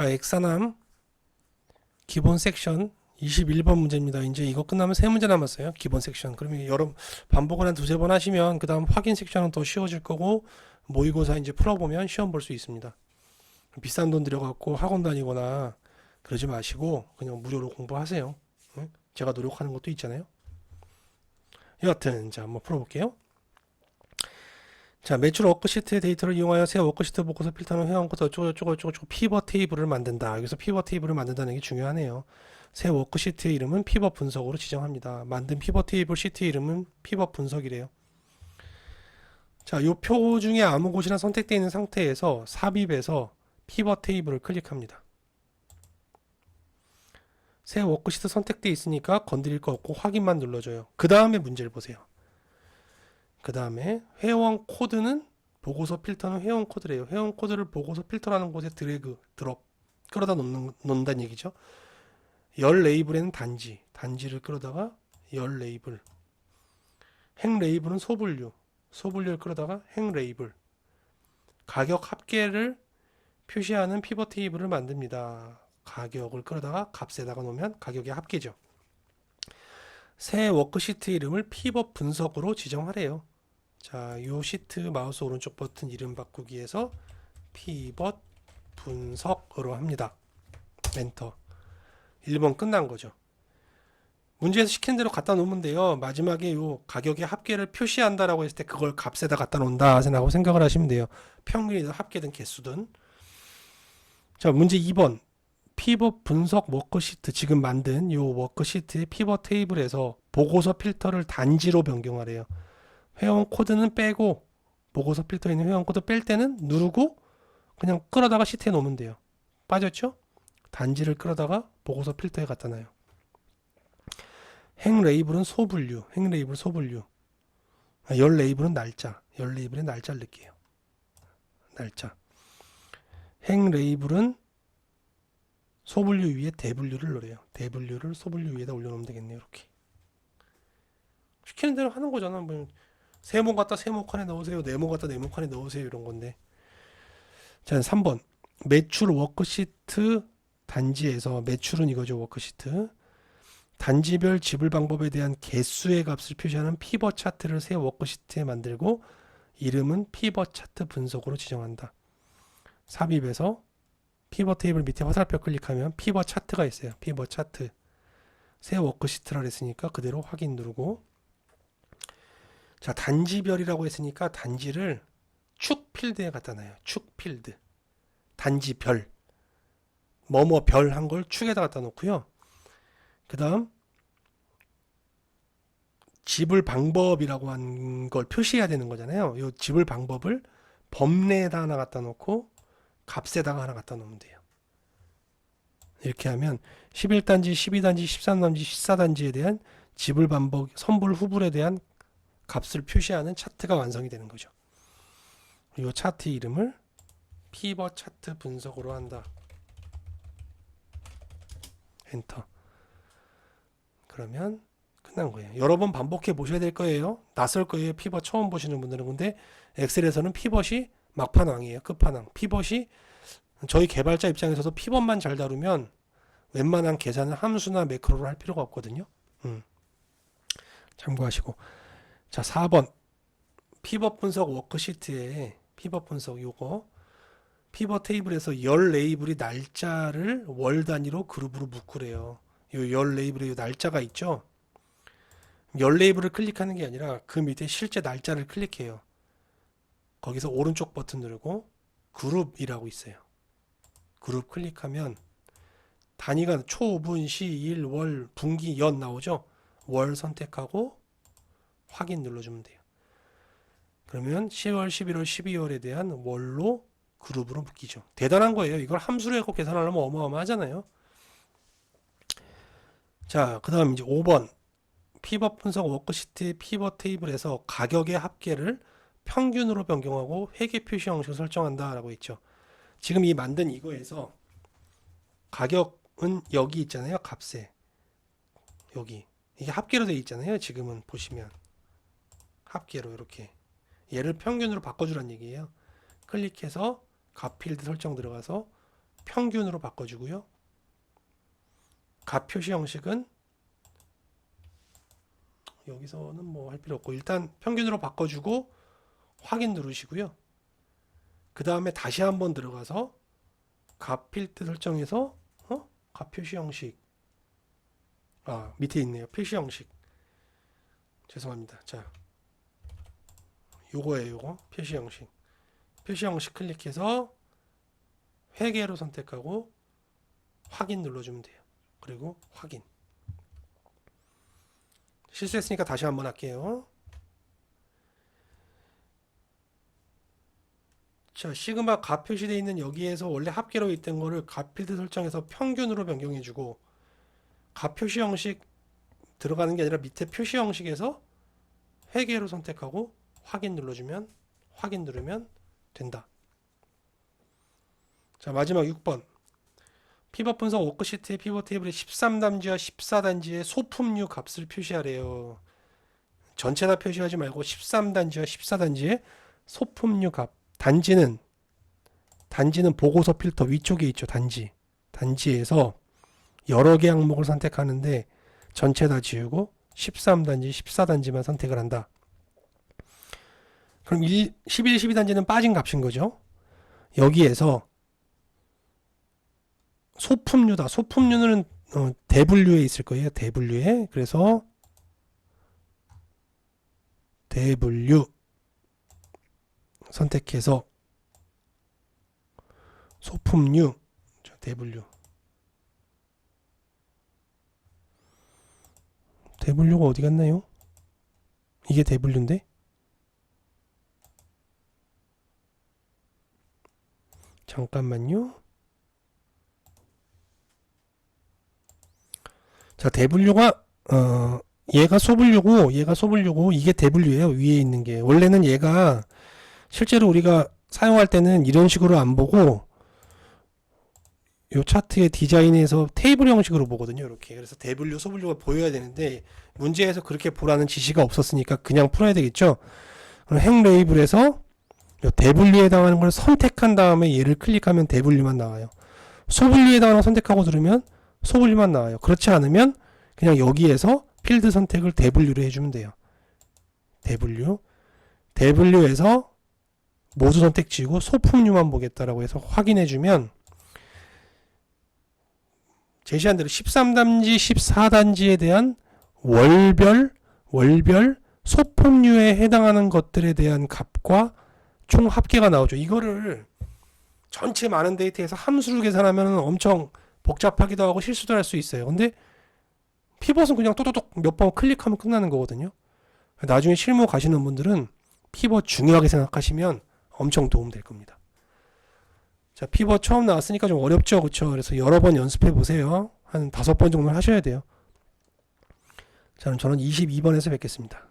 자, 엑사남 기본 섹션 21번 문제입니다. 이제 이거 끝나면 세 문제 남았어요. 기본 섹션. 그러면 여러 반복을 한 두세 번 하시면 그다음 확인 섹션은 더 쉬워질 거고 모의고사 이제 풀어 보면 시험 볼 수 있습니다. 비싼 돈 들여 갖고 학원 다니거나 그러지 마시고 그냥 무료로 공부하세요. 응? 제가 노력하는 것도 있잖아요. 여하튼 자 한번 풀어볼게요. 자, 매출 워크시트의 데이터를 이용하여 새 워크시트 보고서 필터는 회원코드 어쩌고 저쩌고 저쩌고 피벗 테이블을 만든다. 여기서 피벗 테이블을 만든다는 게 중요하네요. 새 워크시트의 이름은 피벗 분석으로 지정합니다. 만든 피벗 테이블 시트 이름은 피벗 분석이래요. 자, 요 표 중에 아무 곳이나 선택되어 있는 상태에서 삽입에서 피벗 테이블을 클릭합니다. 새 워크시트 선택되어 있으니까 건드릴 거 없고 확인만 눌러줘요. 그 다음에 문제를 보세요. 그 다음에 회원 코드는 보고서 필터는 회원 코드래요. 회원 코드를 보고서 필터라는 곳에 드래그, 드롭 끌어다 놓는, 놓는다는 얘기죠. 열 레이블에는 단지, 단지를 끌어다가 열 레이블. 행 레이블은 소분류, 소분류를 끌어다가 행 레이블. 가격 합계를 표시하는 피벗 테이블을 만듭니다. 가격을 끌어다가 값에다가 놓으면 가격의 합계죠. 새 워크시트 이름을 피벗 분석으로 지정하래요. 자, 요 시트 마우스 오른쪽 버튼 이름 바꾸기에서 피벗 분석으로 합니다. 엔터. 1번 끝난 거죠. 문제에서 시킨 대로 갖다 놓으면 돼요. 마지막에 요 가격의 합계를 표시한다라고 했을 때 그걸 값에다 갖다 놓는다 라고 생각을 하시면 돼요. 평균이든 합계든 개수든. 자, 문제 2번. 피벗 분석 워크시트 지금 만든 요 워크시트의 피벗 테이블에서 보고서 필터를 단지로 변경하래요. 회원 코드는 빼고 보고서 필터에 있는 회원 코드 뺄 때는 누르고 그냥 끌어다가 시트에 놓으면 돼요. 빠졌죠? 단지를 끌어다가 보고서 필터에 갖다 놔요. 행 레이블은 소분류, 행 레이블 소분류. 아, 열 레이블은 날짜, 열 레이블의 날짜를 넣을게요. 날짜. 행 레이블은 소분류 위에 대분류를 넣어요. 대분류를 소분류 위에다 올려놓으면 되겠네요. 이렇게. 시키는 대로 하는 거잖아. 뭐 세모 갖다 세모 칸에 넣으세요. 네모 갖다 네모 칸에 넣으세요. 이런 건데. 자, 3번. 매출 워크시트 단지에서 매출은 이거죠. 워크시트. 단지별 지불 방법에 대한 개수의 값을 표시하는 피벗 차트를 새 워크시트에 만들고 이름은 피벗 차트 분석으로 지정한다. 삽입에서 피벗 테이블 밑에 화살표 클릭하면 피벗 차트가 있어요. 피벗 차트. 새 워크시트라 그랬으니까 그대로 확인 누르고 자, 단지별이라고 했으니까 단지를 축 필드에 갖다 놔요. 축 필드. 단지 별. 뭐뭐 별 한 걸 축에다 갖다 놓고요. 그 다음 지불 방법이라고 한 걸 표시해야 되는 거잖아요. 요 지불 방법을 범례에다 하나 갖다 놓고 값에다가 하나 갖다 놓으면 돼요. 이렇게 하면 11단지, 12단지, 13단지, 14단지에 대한 지불 방법, 선불 후불에 대한 값을 표시하는 차트가 완성이 되는 거죠. 이 차트 이름을 피벗 차트 분석으로 한다. 엔터. 그러면 끝난 거예요. 여러 번 반복해 보셔야 될 거예요. 낯설 거예요. 피벗 처음 보시는 분들은 근데 엑셀에서는 피벗이 막판왕이에요. 끝판왕. 피벗이 저희 개발자 입장에서도 피벗만 잘 다루면 웬만한 계산은 함수나 매크로를 할 필요가 없거든요. 음. 참고하시고. 자, 4번. 피벗 분석 워크시트에 피벗 분석 요거 피벗 테이블에서 열 레이블이 날짜를 월 단위로 그룹으로 묶으래요. 요 열 레이블에 요 날짜가 있죠. 열 레이블을 클릭하는 게 아니라 그 밑에 실제 날짜를 클릭해요. 거기서 오른쪽 버튼 누르고 그룹이라고 있어요. 그룹 클릭하면 단위가 초, 분, 시, 일, 월, 분기, 연 나오죠. 월 선택하고 확인 눌러주면 돼요. 그러면 10월, 11월, 12월에 대한 월로 그룹으로 묶이죠. 대단한 거예요. 이걸 함수로 해서 계산하려면 어마어마하잖아요. 자, 그 다음 이제 5번. 피벗 분석 워크시트의 피벗 테이블에서 가격의 합계를 평균으로 변경하고 회계 표시 형식을 설정한다라고 했죠. 지금 이 만든 이거에서 가격은 여기 있잖아요. 값에. 여기. 이게 합계로 되어 있잖아요. 지금은 보시면. 합계로 이렇게. 얘를 평균으로 바꿔주란 얘기예요. 클릭해서 값 필드 설정 들어가서 평균으로 바꿔주고요. 값 표시 형식은 여기서는 뭐 할 필요 없고 일단 평균으로 바꿔주고 확인 누르시고요. 그 다음에 다시 한번 들어가서 값 필드 설정해서 어? 값 표시 형식 아 밑에 있네요. 표시 형식 죄송합니다. 자 요거예요. 요거 표시 형식 표시 형식 클릭해서 회계로 선택하고 확인 눌러주면 돼요. 그리고 확인 실수했으니까 다시 한번 할게요. 자, 시그마 값 표시되어 있는 여기에서 원래 합계로 있던 거를 값 필드 설정해서 평균으로 변경해주고 값 표시 형식 들어가는 게 아니라 밑에 표시 형식에서 회계로 선택하고 확인 눌러주면 확인 누르면 된다. 자, 마지막 6번. 피벗 분석 워크시트의 피벗 테이블에 13단지와 14단지의 소품류 값을 표시하래요. 전체 다 표시하지 말고 13단지와 14단지의 소품류 값. 단지는 단지는 보고서 필터 위쪽에 있죠. 단지. 단지에서 여러 개 항목을 선택하는데 전체 다 지우고 13단지, 14단지만 선택을 한다. 그럼 1, 11, 12단지는 빠진 값인 거죠. 여기에서 소품류다. 소품류는 어, 대분류에 있을 거예요. 대분류에. 그래서 대분류 선택해서 소품류 자, 대분류 대분류가 어디 갔나요? 이게 대분류인데? 잠깐만요. 자, 대분류가 어 얘가 소분류고 얘가 소분류고 이게 대분류예요. 위에 있는 게. 원래는 얘가 실제로 우리가 사용할 때는 이런 식으로 안 보고 요 차트의 디자인에서 테이블 형식으로 보거든요. 이렇게. 그래서 대분류, 소분류가 보여야 되는데 문제에서 그렇게 보라는 지시가 없었으니까 그냥 풀어야 되겠죠. 그럼 행 레이블에서 요 대분류에 해당하는 걸 선택한 다음에 얘를 클릭하면 대분류만 나와요. 소분류에 해당하는 걸 선택하고 누르면 소분류만 나와요. 그렇지 않으면 그냥 여기에서 필드 선택을 대분류로 해주면 돼요. 대분류. 대분류에서 모두 선택 지우고 소품류만 보겠다라고 해서 확인해주면 제시한 대로 13단지, 14단지에 대한 월별, 월별 소품류에 해당하는 것들에 대한 값과 총 합계가 나오죠. 이거를 전체 많은 데이터에서 함수로 계산하면 엄청 복잡하기도 하고 실수도 할 수 있어요. 근데 피벗은 그냥 또또똑 몇 번 클릭하면 끝나는 거거든요. 나중에 실무 가시는 분들은 피벗 중요하게 생각하시면 엄청 도움 될 겁니다. 자, 피벗 처음 나왔으니까 좀 어렵죠, 그렇죠? 그래서 여러 번 연습해 보세요. 한 다섯 번 정도 하셔야 돼요. 자, 그럼 저는 22번에서 뵙겠습니다.